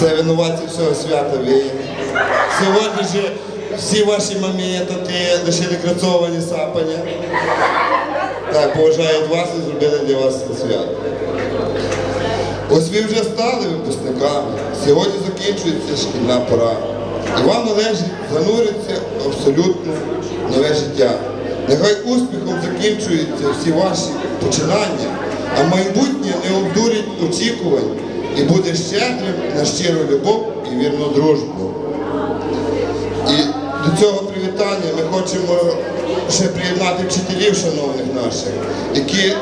Це винуваті всього свята ви. Сьогодні ж всі ваші моменти лише декрацовані сапання. Так, поважають вас і зробили для вас свято. Ось ви вже стали випускниками. Сьогодні закінчується шкільна пора. І вам належить зануритися абсолютно нове життя. Нехай успіхом закінчуються всі ваші починання, а майбутнє не обдурить очікувань і буде щедрим на щиру любов і вірну дружбу. І до цього привітання ми хочемо ще приєднати вчителів шановних наших, які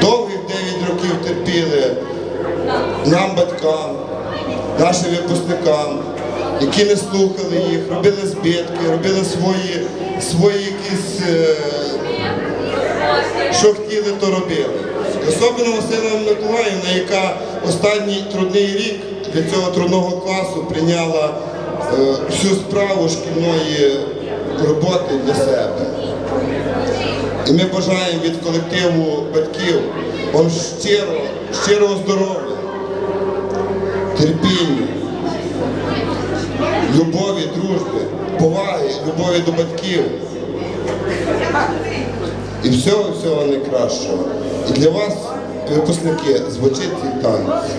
довгих 9 років терпіли нам, батькам, нашим випускникам, які не слухали їх, робили збитки, робили свої, свої якісь, е, що хотіли, то робили. Особливо Василина Миколаївна, яка останній трудний рік для цього трудного класу прийняла е, всю справу шкільної роботи для себе. І ми бажаємо від колективу батьків вам щиро, щирого здоров'я, терпіння, любові, дружби, поваги, любові до батьків. І всього всього найкращого. І для вас, випускники, звучить цей танець.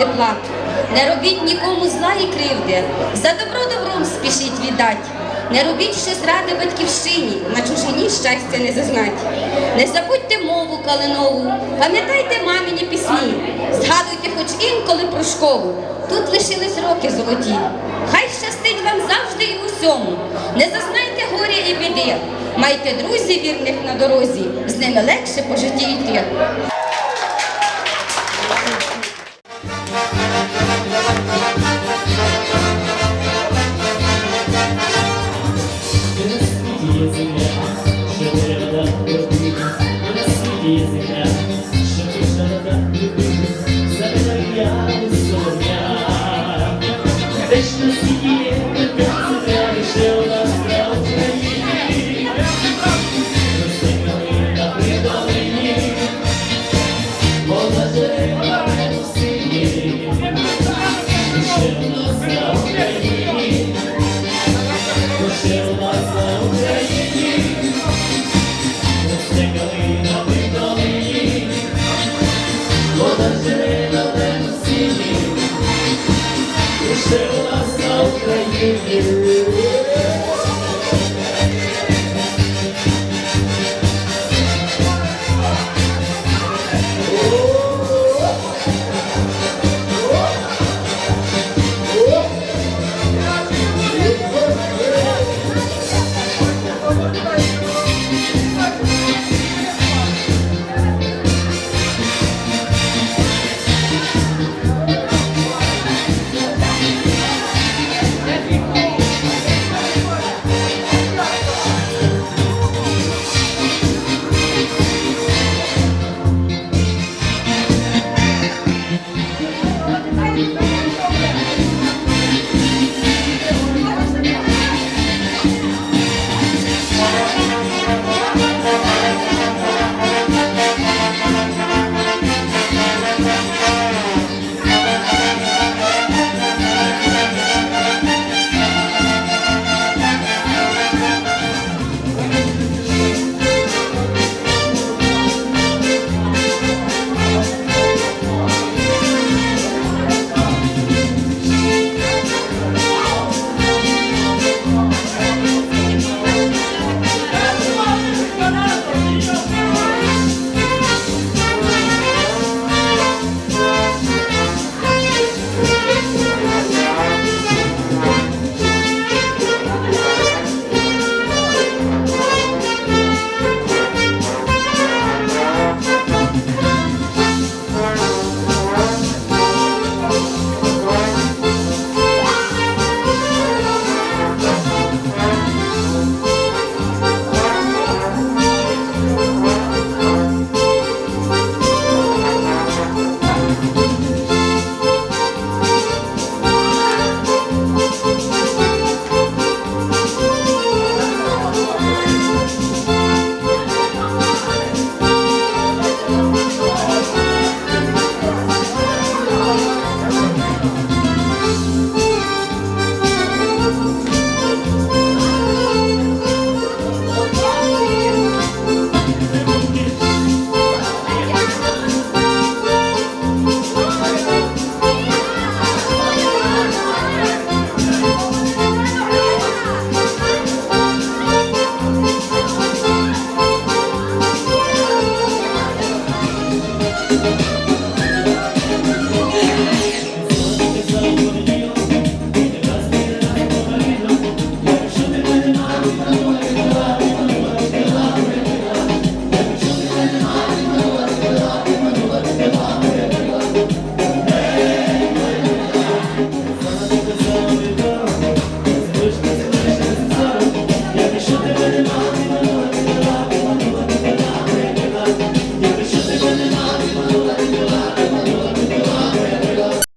Тепла. Не робіть нікому зла і кривди, за добро добром спішіть віддать. Не робіть ще зради батьківщині, на чужині щастя не зазнать. Не забудьте мову калинову, пам'ятайте мамині пісні, згадуйте хоч інколи про школу. Тут лишились роки золоті. Хай щастить вам завжди і усьому. Не зазнайте горя і біди. Майте друзів вірних на дорозі, з ними легше по житті йти. Вода джерела в сині, лише у нас на Україні.